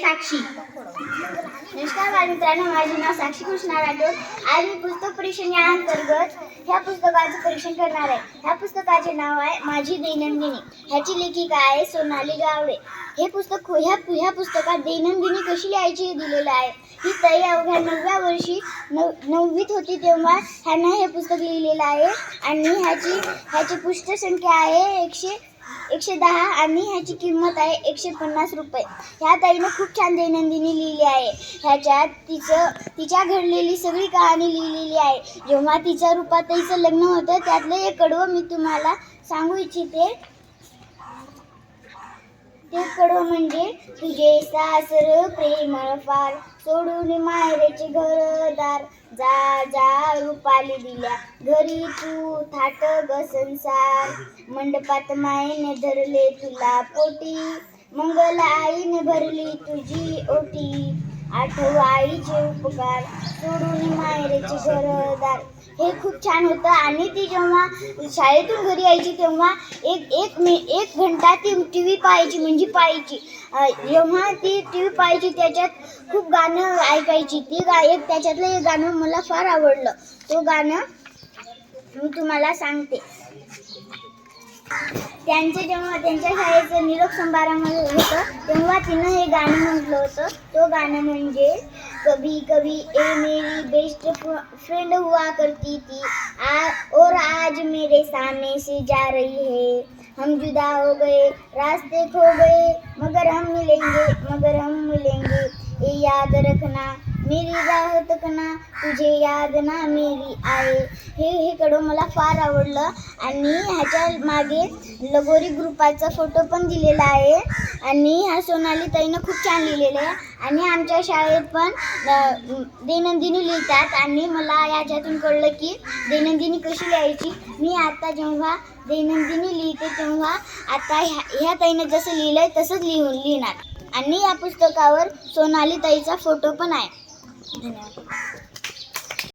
साक्षी. नमस्कार बालमित्रांनो माझे नाव साक्षी कृष्णा राठोड. आज मी पुस्तक परीक्षण या अंतर्गत ह्या पुस्तकाचं परीक्षण करणार आहे. ह्या पुस्तकाचे नाव आहे माझी दैनंदिनी. ह्याची लेखिका आहे सोनाली गावडे. हे पुस्तक ह्या ह्या पुस्तकात दैनंदिनी कशी लिहायची हे दिलेलं आहे. ही ताई अवघ्या नवव्या वर्षी नव नववीत होती तेव्हा ह्यानं हे पुस्तक लिहिलेलं आहे. आणि ह्याची ह्याची पुष्ट संख्या आहे एकशे एकशे दहा आणि ह्याची किंमत आहे एकशे पन्नास रुपये. ह्या ताईनं खूप छान दैनंदिनी लिहिली आहे. ह्याच्यात तिचं तिच्या घडलेली सगळी कहाणी लिहिलेली आहे. जेव्हा तिच्या रूपाताईचं लग्न होतं त्यातलं एक कडवं मी तुम्हाला सांगू इच्छिते. ते म्हणजे तुझे सासर प्रेमळ फार. सोडून माहेरचे घरदार जा जा रुपाली दिल्या. घरी तू थाट ग संसार. मंडपात मायेने धरले तुला पोटी. मंगल आईने भरली तुझी ओटी. आठव आईचे उपकार सोडून माहेरचे घरदार. हे खूप छान होतं. आणि ती जेव्हा शाळेतून घरी यायची तेव्हा एक एक मि एक घंटा ती टी व्ही पाहायची म्हणजे पाहायची. जेव्हा ती टी व्ही पाहायची त्याच्यात खूप गाणं ऐकायची. ती गा एक त्याच्यातलं एक गाणं मला फार आवडलं. तो गाणं मी तुम्हाला सांगते. त्यांचे जेव्हा त्यांच्या शाळेचं निरोप समारंभ होतं तेव्हा तिनं हे गाणं म्हटलं होतं. तो गाणं म्हणजे कभी कभी ए मेरी बेस्ट फ्रेंड हुआ करती थी. आ, और आज मेरे सामने से जा रही है। हम जुदा हो गए रास्ते खो गए मगर हम मिलेंगे मगर हम मिलेंगे। ये याद रखना मेरी राह कना तुझे याद ना मेरी आहे. हे हे कडं मला फार आवडलं. आणि ह्याच्या मागे लगोरी ग्रुपाचा फोटो पण दिलेला आहे. आणि ह्या सोनाली ताईनं खूप छान लिहिलेलं आहे. आणि आमच्या शाळेत पण दैनंदिनी लिहितात. आणि मला याच्यातून कळलं की दैनंदिनी कशी लिहायची. मी आता जेव्हा दैनंदिनी लिहिते तेव्हा आता ह्या ह्या ताईनं जसं लिहिलं आहे तसंच लिहून लिहिणार. आणि या पुस्तकावर सोनाली ताईचा फोटो पण आहे. 你